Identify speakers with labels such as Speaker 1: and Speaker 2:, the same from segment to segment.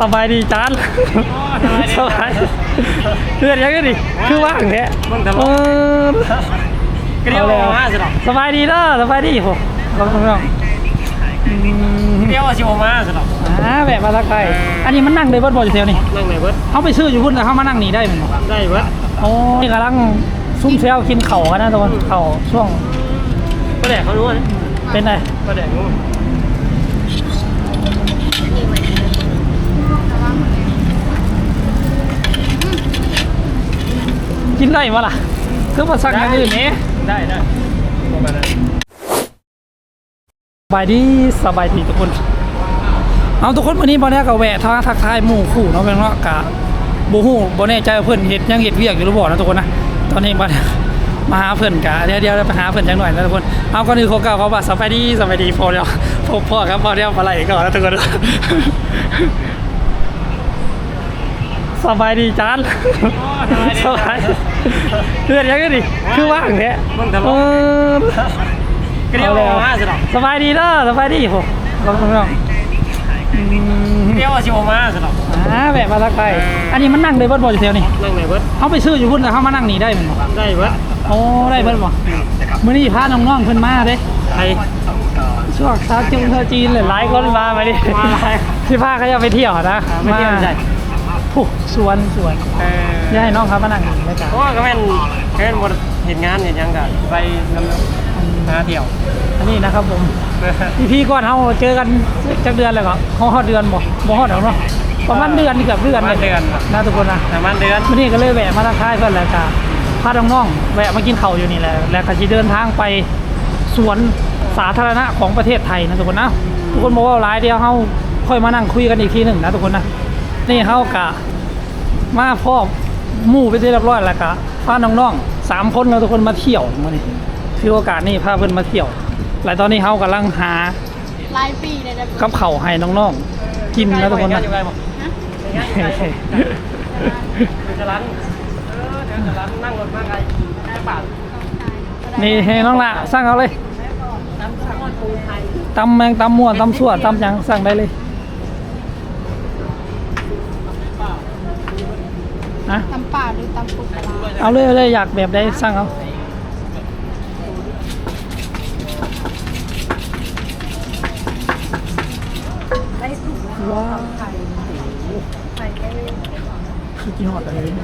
Speaker 1: สบายดีจานสบายเพื่อนยังไงดิคือว่างแท้
Speaker 2: มึงทะ
Speaker 1: เอ
Speaker 2: เลาะ
Speaker 1: อ
Speaker 2: เกลียวออกมาสิหรอ
Speaker 1: สบายดีเด้อสบายดีโหลองลองอืม
Speaker 2: เกลียวชิวมาสิหรอ
Speaker 1: อ่าแวะมาทักทายอันนี้มันนั่งได้เบิดบ่อยู่แถวนี้
Speaker 2: นั่งไหนเบิด
Speaker 1: เขาไปซื้ออยู่พุ่นแล้วเขามานั่งนี่ได้แมั้ย
Speaker 2: ได้เบิด
Speaker 1: โอ้นี่กำลังซุ่มเซลกินเข่าวกันนะตัวเข่าวช่วง
Speaker 2: ก็แดกเขารู้นะ
Speaker 1: เป็นไง
Speaker 2: ก็แดกรู้
Speaker 1: นได้ปะล่ะคือมาสั่งอย่างอื่นนี้
Speaker 2: ได้ได้ประมาณนั้น
Speaker 1: สบายดีสบายดีทุกคนเอาทุกคนวันนี้บอลนี้ก็แวะทางทักทายหมู่คู่เนาะเป็นเนาะกะบูฮู้บอแน่ใจว่าเพื่อนเห็ดยังเห็ดเวียกอยู่หรือเปล่านะทุกคนนะตอนนี้บอลมาหาเพื่อนกะเดี๋ยวเดี๋ยวไปหาเพื่อนจังหน่อยนะทุกคนเอาก่อนอื่นขอกล่าวเขาว่าสบายดีสบายดีพอแล้วพบพ่อครับพอแล้วมาไหลก่อนนะทุกคน สบายดีจานสบายเพื่อนยังไงดิคือว่างแท้
Speaker 2: มึงทะ
Speaker 1: เอ
Speaker 2: เลาะ
Speaker 1: อ
Speaker 2: เกลียวออกมาสิหรอ
Speaker 1: สบายดีเด้อสบายดีโหลองลองอืม
Speaker 2: เกลียวชิวมาสิหรอ
Speaker 1: อ่าแวะมาทักทายอันนี้มันนั่งได้เบิดบ่อยู่แถวนี้
Speaker 2: นั่งไหนเบิด
Speaker 1: เขาไปซื้ออยู่พุ่นแล้วเขามานั่งนี่ได้แมั้ย
Speaker 2: ได้เบิด
Speaker 1: โอ้ได้เบิดบ่มื้อนี้พาน้องๆเพิ่นมาเด้
Speaker 2: ใคร
Speaker 1: ช่วงชาวจีนชาวจีนหลายๆคนมาไปดิ
Speaker 2: มาหลาย
Speaker 1: ที่พาเขาจะไปเที่ยวนะ
Speaker 2: ไม่เที่ยวใช่
Speaker 1: ผู้สวนสวน
Speaker 2: เออ
Speaker 1: อย่าให้น้องเขามานั่งนี่ไม่จ้ะ
Speaker 2: เพราะว่าก็แม่นแม่นหมดเห็นงานเห็นยังกันไปนำหาเที่ยว
Speaker 1: อันนี้นะครับผมพี่พี่ก่อนเขาเจอกันจักเดือนเลยก็เขาฮอดเดือนบ่บ่ฮอดแล้วเนาะประมาณเดือนเกือบเดือน
Speaker 2: ประมาณเดือน
Speaker 1: นะทุกคนนะ
Speaker 2: ประมาณเดือน
Speaker 1: วันนี้ก็เลยแวะมาทักทายเพื่อนแล้วก็พาน้องๆแวะมากินข้าวอยู่นี่แหละแล้วก็จะเดินทางไปสวนสาธารณะของประเทศไทยนะทุกคนนะทุกคนบอกว่าหลายเดียวเขาค่อยมานั่งคุยกันอีกทีหนึ่งนะทุกคนนะ นี่เขากะมาพ่อหมู่ไปที่เรียบร้อยแล้วก็พาน้องๆสามคนเราทุกคนมาเที่ยวมานี่คือโอกาสนี่พาเพื่อนมาเที่ยวหลายตอนนี้เขากำลังหา
Speaker 3: หลายปีเลยนะ
Speaker 1: กับเขาวให้น้องๆกินนะทุกคนนะ
Speaker 2: อยู่ไกลบ่จะร้านเออเดี๋ยวจะร้านนั่งรถมาไกลแค่บาท
Speaker 1: นี่ให้น้องละสั่งเอาเลย
Speaker 3: น้ำซอสปูไทย
Speaker 1: ตำแมงตำม่วนตำสั่วตำหยังสั่งได้เลย เอาเลยเอาเลยอยากแบบใดสั่งเอาว้าว
Speaker 3: ไข่ได้
Speaker 1: คือกินหอดอะไรเนี่ย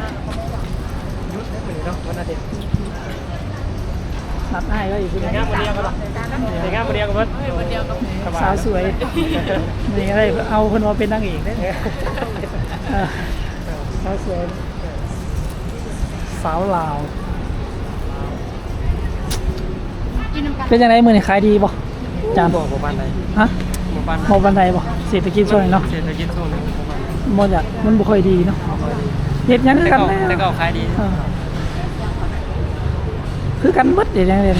Speaker 2: เนาะวันอาทิตย์
Speaker 1: นัดให้ก็อีกที
Speaker 2: แต่
Speaker 1: นึ
Speaker 2: งาน
Speaker 1: ง
Speaker 2: มาเดียวกันแต่งานมาเดียวกันเบิด
Speaker 3: วันเดียวกับ
Speaker 1: สาวสวยนี่อะไรเอาคนมาเป็นนางเอกได้เออสาวสวย สาวลาว
Speaker 3: กินน้ำกัน
Speaker 1: เป็นยังไงมือนี่ขายดีป่ะจาน
Speaker 2: บอกหมู่บ้านใด
Speaker 1: ฮะ
Speaker 2: หมู่บ้าน
Speaker 1: หมอบันไดป่ะเศรษฐกิจช่วงนี้เนาะ
Speaker 2: เศรษฐกิจช่วงนี้หมู่บ้าน
Speaker 1: หมดอยากมันบ่ค่อยดีเนาะเฮ็ดหยัง
Speaker 2: แต่
Speaker 1: กัน
Speaker 2: ก็
Speaker 1: แน่
Speaker 2: แต่ก็ขายดี
Speaker 1: เออคือกันหมดเดี๋ยวยังเรียน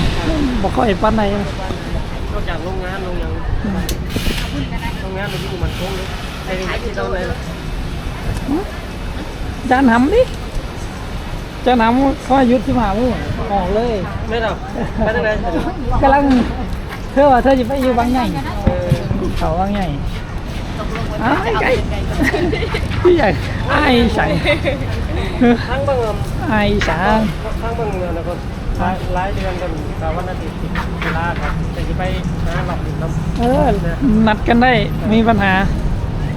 Speaker 1: บ่ค่อยปานใด
Speaker 2: นอกจากโรงงานโรงยังโรงงานมันอยู่มันคงเลยไอ้ที่เราเลย
Speaker 1: จานหำ ดิจานหำเขาให้หยุดที่มามื้อออกเลย
Speaker 2: ไม่หรอกไม่ได้เลย
Speaker 1: กำลังเธอว่าเธอจะไปอยู่บางใหญ่
Speaker 2: เออ
Speaker 1: เขาบางใหญ่อ้ายไก่พี่ใหญ่อ้ายสัง
Speaker 2: ทั้งบาง
Speaker 1: อ้ายสัง
Speaker 2: ทั้งบางเงินนะคนหลายเดือนกันแต่วันอาทิตย์เวลาครับแต่จะไปหาหลับอยู่น้ำ
Speaker 1: เออนัดกันได้มีปัญหา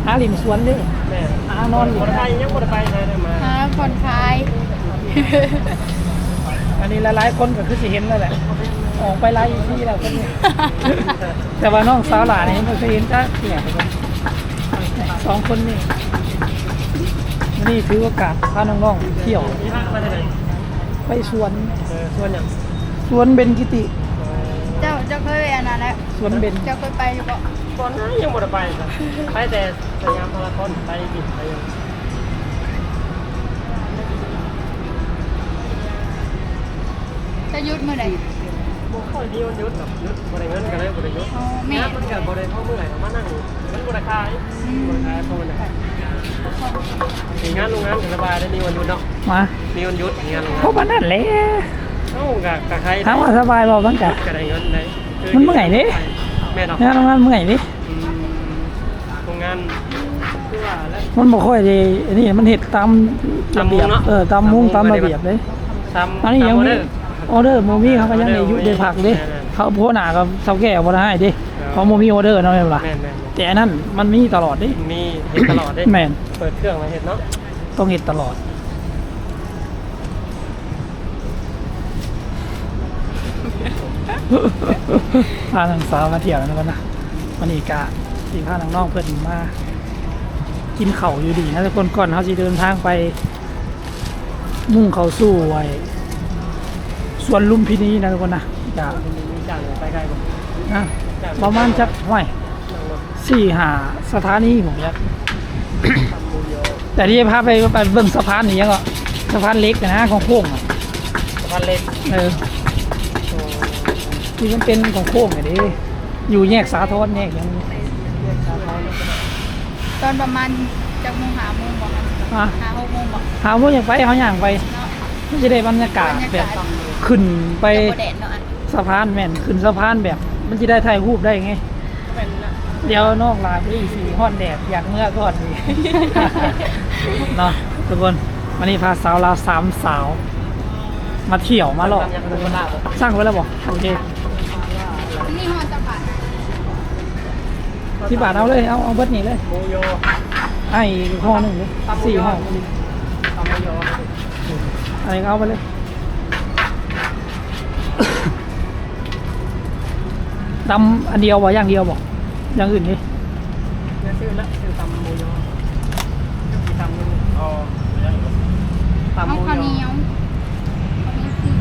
Speaker 1: หาหลิมสวนดิ
Speaker 2: แม่
Speaker 1: หานอนหลิ
Speaker 2: บ่
Speaker 1: ม
Speaker 2: ได้ไปยังบ่ได้ไปเลยมา
Speaker 3: หาคนขาย
Speaker 1: อันนี้หลายๆคนก็คือสิเห็นแล้วแหละ ออกไปไล่ที่แล้วคนนี้แต่ว่าน้องสาวหลานนี่ไม่เคยเห็นจ้าเสียสองคนนี่วันนี่ถือโอกาสพาน้องๆเที่ยว
Speaker 2: ที่พักมาที่ไหน
Speaker 1: ไปสวน
Speaker 2: เออส่วนอย่าง
Speaker 1: สวนเบนกิติ
Speaker 3: เจ้าเจ้าเคยไปอันนั้นแล้ว
Speaker 1: สวนเบน
Speaker 3: เจ้าเคยไปอยู่บ่
Speaker 2: ตอนนั้นยังบ่ได้ไปครับไปแต่สยามพารากอนไปบินไปยัง
Speaker 3: จะยุดเมื่อไหร่
Speaker 2: บ่ค่อยมีวันหยุดหรอกหยุดบ่ได้เงินก็เลยบ่ได้หยุด
Speaker 3: อ๋อแม่
Speaker 2: งานมันก็บ่ได้เข้าเมื่อไหร่มานั่งมันบ่ได้ขายบ่ได้ขายเพราะมันมีงานโรงงานก็สบายได้มีวันหยุดเนาะ
Speaker 1: มา
Speaker 2: มีวันหยุดมีงานโรงงาน
Speaker 1: ราะว่านั่นแหละ
Speaker 2: เอ้ากะกะใคร
Speaker 1: ถามว่าสบายบ่บ้างจ้ะ
Speaker 2: ก็ได้เงินได้
Speaker 1: มันเมื่อยเด้
Speaker 2: แม่เนาะ
Speaker 1: งานโรงงานเมื่อยดิ
Speaker 2: อืมโรงงาน
Speaker 1: มันบ่ค่อยด้อันนี้มันเฮ็ดตามระเบียบ
Speaker 2: เอ
Speaker 1: อตามมุงตา
Speaker 2: ตาม
Speaker 1: ระเบียบเลยอันนี้ยัง
Speaker 2: ตาม
Speaker 1: มี
Speaker 2: ออเดอร์
Speaker 1: ออเดอร์โมมี่เขาก็ยังได้อยู่ได้ผักเด้
Speaker 2: แม่นๆ
Speaker 1: เขาโพหน้ากับเซาแก่บ่ได้ให้เด้เพราะโมมี่ออเดอร์เนาะแม่นบ่ล่ะ
Speaker 2: แม่นแม่น
Speaker 1: แต่อันนั้นมันมีตลอดเด้
Speaker 2: มีเห็ดตลอดได้
Speaker 1: แม่น
Speaker 2: เปิดเครื่องมาเห็ดเนาะ
Speaker 1: ต้องเฮ็ดตลอด พาทางสาวมาเที่ยวนะวันนะวันนี้กะสีพาทางน้องเพื่อนมา กินเข่าวอยู่ดีนะทุกคนก่อนเขาจะเดินทางไป มุ่งเขาสู่ไว้ สวนลุมพินีนะทุกคนนะจะ
Speaker 2: มีมีจานไปไกลบ่
Speaker 1: นะประมาณจักห้วย
Speaker 2: นั่งรถ
Speaker 1: สี่หาสถานีผมอยาก
Speaker 2: ทำมูโย
Speaker 1: แต่ที่จะพาไปไปเบิ่งสะพานนี่ยังก็สะพานเล็กนะของโค้งอะ
Speaker 2: สะพานเล็ก
Speaker 1: เออ
Speaker 2: โอ้
Speaker 1: ที่มันเป็นของโค้งไงดิอยู่แยกสาทรแยกยังมี
Speaker 3: ตอนประมาณจากโมงหาโมงบอกครับ
Speaker 1: อะ
Speaker 3: หาหกโมงบอก
Speaker 1: หาว่าอยากไปเขาอย่างไป
Speaker 3: เนาะ
Speaker 1: มันจะได้บรรยากาศ
Speaker 3: บรรยา
Speaker 1: แบบ
Speaker 3: กาศ
Speaker 1: ขึ้นไป
Speaker 3: จะบ่แดดเนาะอัน
Speaker 1: สะพานแม่นขึ้นสะพานแบบมันจะได้ถ่ายรูปได้ไง
Speaker 2: เป็นนะ
Speaker 1: เดี๋ยวนอกลาไปอีกสี่ห้อนแดดอยากเมื่อก่อนดีเนาะทุกคนวันนี้พาสาวลาวสามสาว มาเที่ยวมาหลอก
Speaker 2: ยังเป็นคนลาบ
Speaker 1: สร้างไว้แล้วบอกโอเค
Speaker 3: นี่ฮอนจะผ่าน
Speaker 1: ที่บาทเอาเลยเอาเอาเบิดนี่เลย
Speaker 2: มูโย
Speaker 1: ไอ้ห้อหนึ่งเลยสี่ห้อ
Speaker 2: ทำมูโย
Speaker 1: อะไรก็เอาไปเลยดำอันเดียวบ่อย่างเดียวบอกอย่างอื่นนี่
Speaker 2: เดี๋ยวชื่อละชื่อตำมูโยที่ตำนึงอ๋อ
Speaker 3: เอา
Speaker 2: ตำมู
Speaker 3: ข้าวเห
Speaker 2: โย
Speaker 3: นียวข้าวเหนียวสี่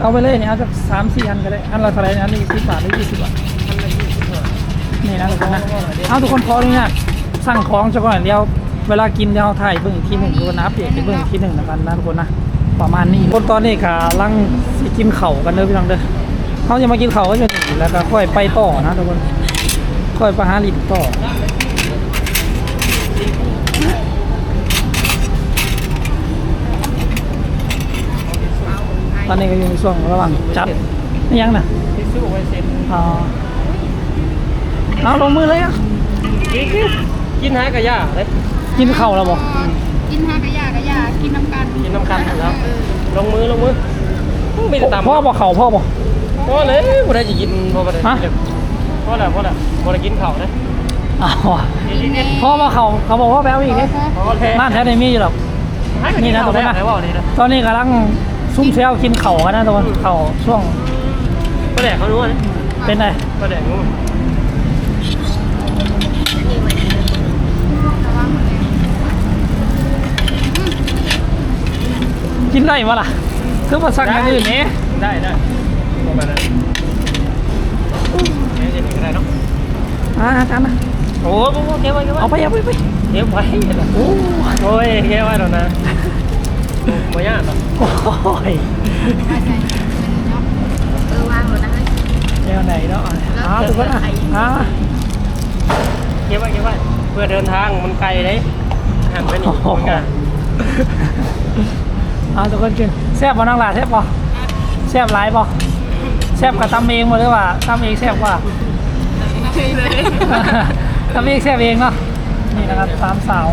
Speaker 1: เอาไปเลยเนี่ยเอาสักสามสี่อันก็ได้อันละเท่าไหร่นะอันนี้สิบบาทหรือยี่สิบบาท
Speaker 2: ท่านละยี่สิบหัว
Speaker 1: นี่นะทุกคนนะเอาทุกคนพอเลยเนี่ยสั่งของจะก่อนเดียว เวลากินเดี๋ยวถ่ายเบิ่งอีกทีหนึ่งทุกคนะอัปเดตไปเบิ่งอีกทีหนึ่งนะกันนะทุกคนนะประมาณนี้คนตอนนี้กำลังสิกินเข่ากันเด้อพี่น้องเด้อเขาจะมากินเข่าก็จะนี่แล้วก็ค่อยไปต่อนะทุกคนค่อยไปหาลินต่อตอนนี้ก็อยู่ในช่วงระหว่างจัดนี่ยังนะ
Speaker 2: ที่สู้ไว้เซ็น
Speaker 1: อ๋อเอาลงมือเลยอะ
Speaker 2: กินกินหากระยาเลย
Speaker 1: กินเข่าวแล้วบอก
Speaker 3: กินห้ากะยากะยากินน้ำกัน
Speaker 2: กินน้ำกันแล้วลงมือลงมือมีแต่ตำ
Speaker 1: พ่อบอกเข่าพ่อบอก
Speaker 2: พอเลยบ่ได้จะกินบ่ได้
Speaker 1: ฮะ
Speaker 2: พอแล้วพอแล้วบ่ได้กินข้าวนะ
Speaker 1: อ้าว
Speaker 3: กินเอง
Speaker 1: พ่อบอกเข่าเขาบอกว่าแป๊วอีกนี่
Speaker 2: พอแล้ว
Speaker 1: บ้านแท้ในมีอยู่หรอกนี่นะตรงนี้นะ
Speaker 2: ไหนว่านี่นะ
Speaker 1: ตอนนี้กำลังซุ่มเซลกินเข่าวกันนะตอนเข่าวช่วง
Speaker 2: ก็แดกเขารู้นะ
Speaker 1: เป็นไง
Speaker 2: ก็แดกงู
Speaker 3: ระวังเลย
Speaker 1: กินได้ปะล่ะคือมาสั่งอย่างอื่นนี่
Speaker 2: ได้ได้ประมาณนั้นเอ๊ะจะถึงได้เนาะ
Speaker 1: อ่าอาจารย์นะ
Speaker 2: โอ้โหเก็บไว้เก็บไว้
Speaker 1: เอาไปเอาไปไป
Speaker 2: เก็บไว้
Speaker 1: โอ้
Speaker 2: โอ้ยเก็บไว้แล้วนะบ่ยากหรอก
Speaker 1: โห
Speaker 3: มาใส่เนาะเออวางหมดนะเฮ้ย
Speaker 1: แนวไหนเนาะอ่าทุกคนอะอ่า
Speaker 2: เก็บไว้เก็บไว้เพื่อเดินทางมันไกลเลยหันไปนี่มันก็
Speaker 1: อ่าทุกคนกินแซ่บป่ะน้องหลาแซ่บป่ะแซ่บหลายป่ะแซ่บกับตำเองหมดเลยว่าตำเองแซ่บกว่าทำเองแซ่บเองเนาะนี่นะครับสามสาว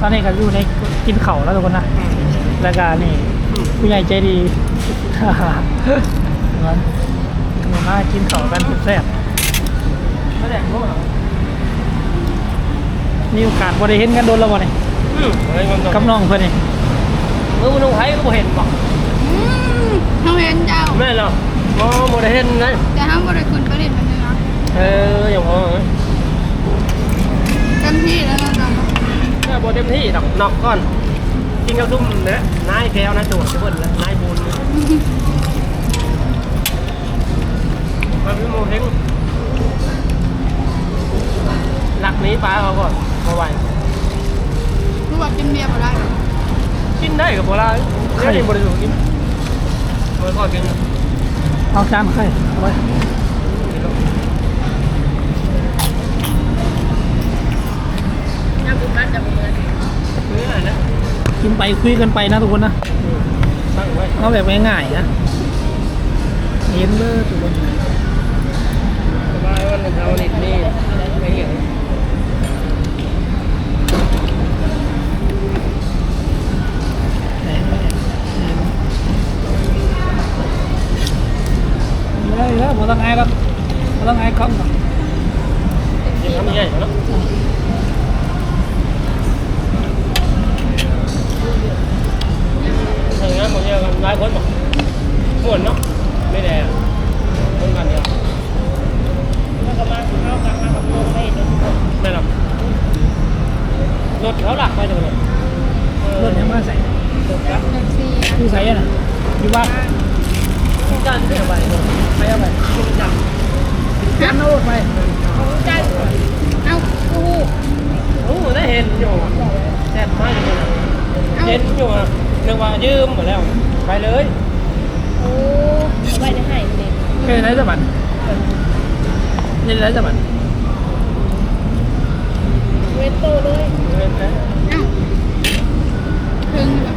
Speaker 1: ตอนนี้ก็อยู่ในกินเข่าวแล้วทุกคนนะแล้วก็นี่ผู้ใหญ่ใจดีมันมีมากินเข่าวกันแซ่บ
Speaker 2: ไม่แดกงูหรอ
Speaker 1: ๆมีโอกาสบ่ได้เห็นกันโดนแล้วบ่นี่
Speaker 2: อืมเฮ้ยมัน
Speaker 1: กับน้องเพิ่นนี่
Speaker 2: เออมันต้องไผก็บ่เห็นบ่
Speaker 3: อืมเขาเห็นเจ้า
Speaker 2: แม่เหรอมอบ่ได้เห็นนะ
Speaker 3: แต่ห้ามบริคุณผลิตมันเลยนะ
Speaker 2: เอออย่างพอ
Speaker 3: เต็มที่แล้วนะจ๊ะ
Speaker 2: ถ้าบ่เต็มที่ดอกนอกก่อนกินกับซุ่มเนี่ยนายแก้วนะโจทย์จะเบิ่นแล้วนายบุญมาพี่โมเฮงหลักนี้ป้าเขาก่อนมาไหว
Speaker 3: รู้ว่ากินเบียร์มาได้หรอ
Speaker 2: กินได้กับโบราณเนี่ยนี่บริสุทธิ์กินเมื่อก่อนกิน
Speaker 1: เอาจานไข่เอาไว้
Speaker 3: น้ำบุญบ้านจะบุญเลย
Speaker 2: นี่อะไรนะ
Speaker 1: กินไปคุยกันไปนะทุกคนนะ
Speaker 2: ตั้งไว้
Speaker 1: เอาแบบง่ายๆนะเห็นเลยทุกคน
Speaker 2: สบายวันเรานี่นี่ไม่เห็น แล้วผมต้องไงครับผมต้องไงครับยังทำยังไงเนาะทำานหมดเยอ
Speaker 3: หลายคนหมดหมดเนาะไม่แดีต้วก็กา
Speaker 2: กับรอกรถเขาหลักไปเลย
Speaker 1: รถยังมาใส่
Speaker 2: คื
Speaker 1: อใส่อะอยู่บ้า
Speaker 2: การเปลี่ยนไป
Speaker 1: ไปเอาไป
Speaker 2: คุณจับ
Speaker 1: กันเอารถไป
Speaker 3: ได้เอ้ากู
Speaker 2: โอ้ได้เห็นอยู่แซ่บมากเลยนะเห็นอยู่อะเรียกว่ายืมหมดแล้ว ไปเลย
Speaker 3: โอ้ไว้ได้ให้เลย
Speaker 1: เคยได้จังบันนี่ได้จังบัน
Speaker 3: เวทโตเลย
Speaker 2: เห็นไหม
Speaker 3: เอ้าถึงแบบ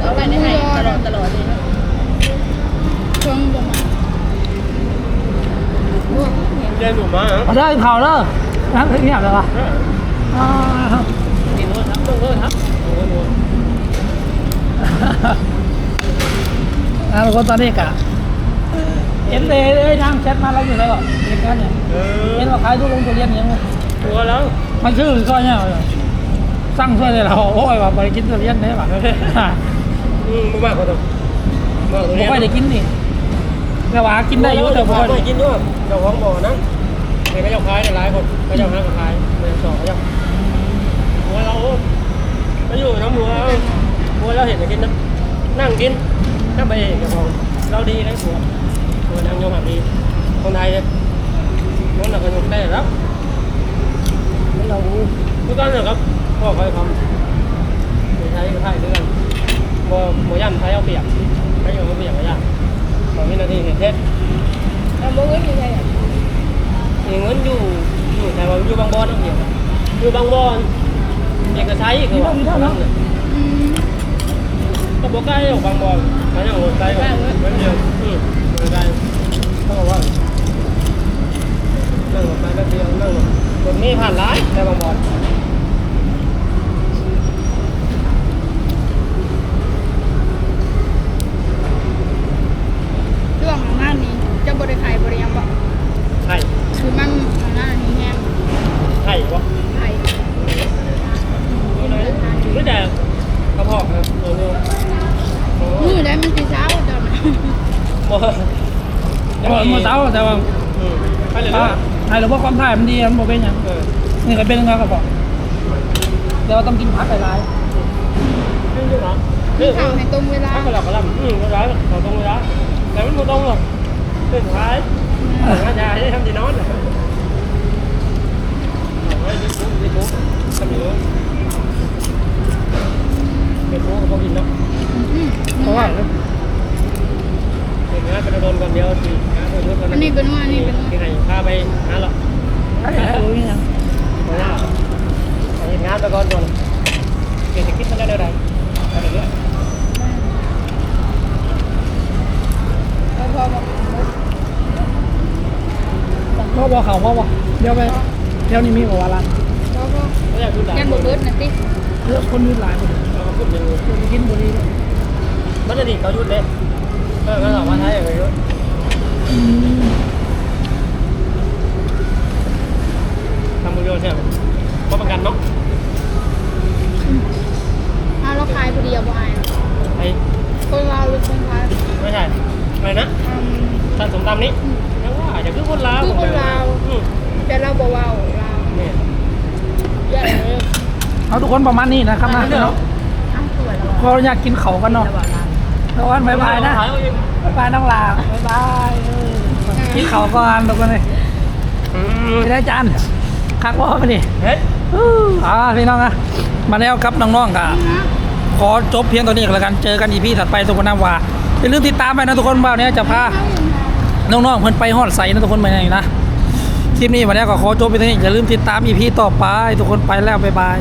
Speaker 3: เอาไปได้ให้ตลอดตลอดเลยถึงประมาณ
Speaker 2: เรียนอยู่ มาเหรอ
Speaker 1: เอาได้เผาแล้วนั่งเงียบเลยวะอ่า
Speaker 2: กินโทษครับโทษครับโอ้โห
Speaker 1: อ่าทุกคนตอนนี้กะเห็นเลยเอ้ยทางแชทมาแล้วอยู่แล้วเห็นกันเนี่ย
Speaker 2: เออ
Speaker 1: เห็นว่าขายทุกโรงทุเรียนยังไง
Speaker 2: ตัวแล้ว
Speaker 1: มันชื่อก็เนี่ยสั่งช่วยเลยเราโอ้ยว่าไปกินทุเรียนได้ป่ะ
Speaker 2: อืมมากกว่าตัวมากกว่า
Speaker 1: บ่
Speaker 2: นี้
Speaker 1: ค่อยได้กินนี่แต่ว่ากินได้อยู่แต่บ่ค่อย
Speaker 2: ไม่
Speaker 1: ได้
Speaker 2: กินด้วยเจ้าของบ่อนะ เห็นก็เจ้าขายหลายคนก็เจ้าห้างก็ขายเงินสองเจ้าหัวเราไม่อยู่น้ำหัวหัวเราเห็นกินนะนั่งกินถ้าไปเองกับของเราดีเลยหัวหัวนางโยมแบบดีคนไทยเนี่ยคนเราก็ยกได้แล้วนี่
Speaker 1: เรา
Speaker 2: ทุกท่านนะครับพ่อคอยคำม่ใช้ก็ใช่เรื่องบ่บ่ย่ำใช้เอาเปรียบใช้เอาเปรียบก็ยากสองวินาทีเห็นเทศ
Speaker 3: เอาบ่เว้ยมีใครอะ
Speaker 2: มีเงินอยู่อยู่แต่ว่าอยู่บางบอนเอาเปรียบอยู่บางบอนเอกชัยคือว่า
Speaker 3: อืม
Speaker 2: ก็บอกใกล้ออกบางบอนใช้เอาใกล้กันเดียวอืมใกล้ต้องบอกว่านั่งรถไปแป๊บเดียวนั่งรถรถนี้ผ่านร้ายแต่บางบอน
Speaker 3: ช่วงหน้านี้จะบริขายบริยังบ่
Speaker 2: ไข่
Speaker 3: คือมันหน้านี้แห้ง
Speaker 2: ไข่วะ
Speaker 3: ไข่
Speaker 2: ไม่แต่กระเพาะครับโอ้โหโอ้โห
Speaker 3: มือได้มันสีเช้าจัง
Speaker 2: โอ้โห
Speaker 1: แต่ว่าเมื่อเช้าแต่ว่า
Speaker 2: อืม ไปเลย
Speaker 1: ถ้า
Speaker 2: นะ
Speaker 1: ไอ้เราบอกความถ่ายมันดีมันบอกเป็นอย่าง
Speaker 2: เออ
Speaker 1: นี่ก็เป็นเงาก็บอกแต่ว่าต้องกินผักหลาย
Speaker 2: ขึ้นอยู่เนาะ
Speaker 3: มีข่าวให้ตรงเวลา
Speaker 2: ถ้าก็หลับก็หลับอืมก็ร้ายเราตรงเวลาแต่มันไม่ตรงหรอกเป็นท้ายอาจารย์ได้ทำดีนอนเหรอเอาไว้ดิปุ๊บดิปุ๊บทำอยู่เป็นปุ๊บก็กินเนาะ
Speaker 3: อืม
Speaker 1: ๆเพราะว่า
Speaker 2: เป็ นงานเป็นโดนก่อนเดียวสิอัน
Speaker 3: นี้เป็นว่าอันนี้เป็นว่า
Speaker 2: ที่ไหนพาไปหาหรอก
Speaker 1: ไอ้ไอ้รู้ยัง
Speaker 2: เพราะว่าไปเห็นงานไปก่อนก่อนเกิดจะคิดมันได้เท่าไหร่ไปเรื่อย
Speaker 3: พ่อบอก
Speaker 1: เขาพ่อบอกเดี๋ยวไปเดี๋ยวนี้มีกว่าร้าน
Speaker 3: พอพอ
Speaker 2: ไม่อยากพูดหลาย
Speaker 3: ยันบ่เบิดน่ะติ
Speaker 1: เยอะคนมีหลายคนกินบุรี
Speaker 2: มันจะดีเขาหยุดเลย เออก็ถามว่าไทยอย่างไรยุดทำบุญโยนใช่ไหมเพราะประกันเนาะ
Speaker 3: เอาเราขายผู้เดียวบ่อาย
Speaker 2: ไอ้
Speaker 3: คนเราหรือคนไทย
Speaker 2: ไม่ใช่อะไรนะ
Speaker 3: อืม
Speaker 2: ท่านสมตำนี้ยังว่าอาจจะคือคนลาว
Speaker 3: คือคนลาว
Speaker 2: อืม
Speaker 3: แต่เราบ่เว้าลาว
Speaker 2: เนี่ย
Speaker 3: เยอะเลย
Speaker 1: เอาทุกคนประมาณนี้นะครับนะเนาะ
Speaker 3: อ้าวสวยแล้ว
Speaker 1: พออยากกินเขากันเนาะ แล้ววันบายบายนะ
Speaker 2: ขายเอาเอง
Speaker 1: บายบายน้องลาบายบายเออกินเขาก่อนทุกคนเลย
Speaker 2: อืม
Speaker 1: ไม่ได้จานคักว่าไปดิ
Speaker 2: เฮ้ย
Speaker 1: อ่าพี่น้องนะมาแล้วครับน้องๆกับขอจบเพียงตัวนี้ก็แล้วกันเจอกันอีพีถัดไปทุกคนนะว่าอย่าลืมติดตามไปนะทุกคนว่าเนี้ยจะพาน้องๆเพิ่นไปฮอดใสนะทุกคนไปไหนนะคลิปนี้วันนี้ก็ขอจบไปตัวนี้อย่าลืมติดตามอีพีต่อไป ทุกคนไปแล้วบ๊ายบาย